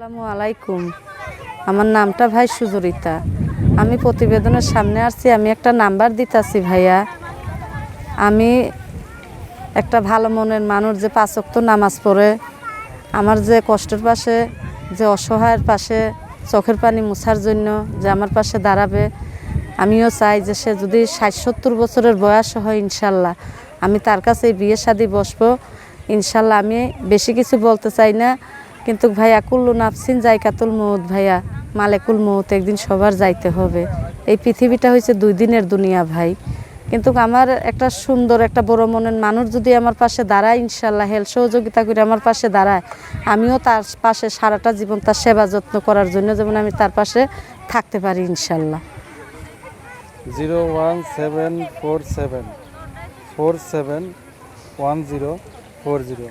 আসসালামু আলাইকুম। আমার নামটা ভাই সুজরিতা আমি প্রতিবেদনের সামনে আসছি, আমি একটা নাম্বার দিতাছি ভাইয়া। আমি একটা ভালো মনের মানুষ যে পাঁচক্ত নামাজ পড়ে, আমার যে কষ্টের পাশে, যে অসহায়ের পাশে, চোখের পানি মুছার জন্য যে আমার পাশে দাঁড়াবে, আমিও চাই যে সে যদি ষাট সত্তর বছরের বয়স হয় ইনশাল্লাহ, আমি তার কাছে বিয়ে শাদি বসবো। ইনশাল্লাহ আমি বেশি কিছু বলতে চাই না। কিন্তু ভাইয়া, কুল্লু নাফসিন জায়কাতুল মৌত ভাইয়া মালেকুল মৌত, একদিন সবার যাইতে হবে। এই পৃথিবীটা হয়েছে দুই দিনের দুনিয়া ভাই। কিন্তু আমার একটা সুন্দর, একটা বড় মনের মানুষ যদি আমার পাশে দাঁড়ায়, ইনশাল্লাহ, হেল, সহযোগিতা করে আমার পাশে দাঁড়ায়, আমিও তার পাশে সারাটা জীবন তার সেবা যত্ন করার জন্য যেমন আমি তার পাশে থাকতে পারি, ইনশাল্লাহ। Zero one seven four seven four seven one zero four zero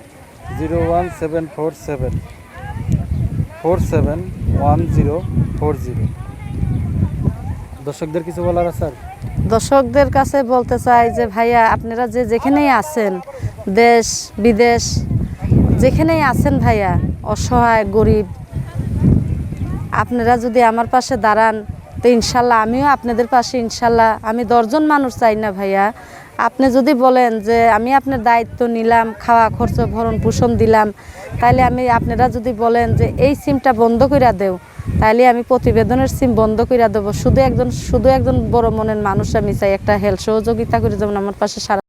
zero one seven four seven. Four seven one zero four zero. দর্শকদের কিছু বলার আছে স্যার দর্শকদের কাছে বলতে চাই যে, ভাইয়া, আপনারা যে যেখানেই আছেন, দেশ, বিদেশ, যেখানেই আছেন ভাইয়া, অসহায়, গরিব, আপনারা যদি আমার পাশে দাঁড়ান, তো ইনশাল্লাহ আমিও আপনাদের পাশে, ইনশাল্লাহ। আমি দশজন মানুষ চাই না ভাইয়া আপনি যদি বলেন যে আমি আপনার দায়িত্ব নিলাম, খাওয়া খরচ, ভরণ পোষণ দিলাম তাহলে আমি আপনারা যদি বলেন যে এই সিমটা বন্ধ করে দেও তাহলে আমি প্রতিবেদনের সিম বন্ধ করে দেবো। শুধু একজন শুধু একজন বড় মনের মানুষ আমি চাই একটা হেলথ সহযোগিতা করে, যেমন আমার পাশে সারা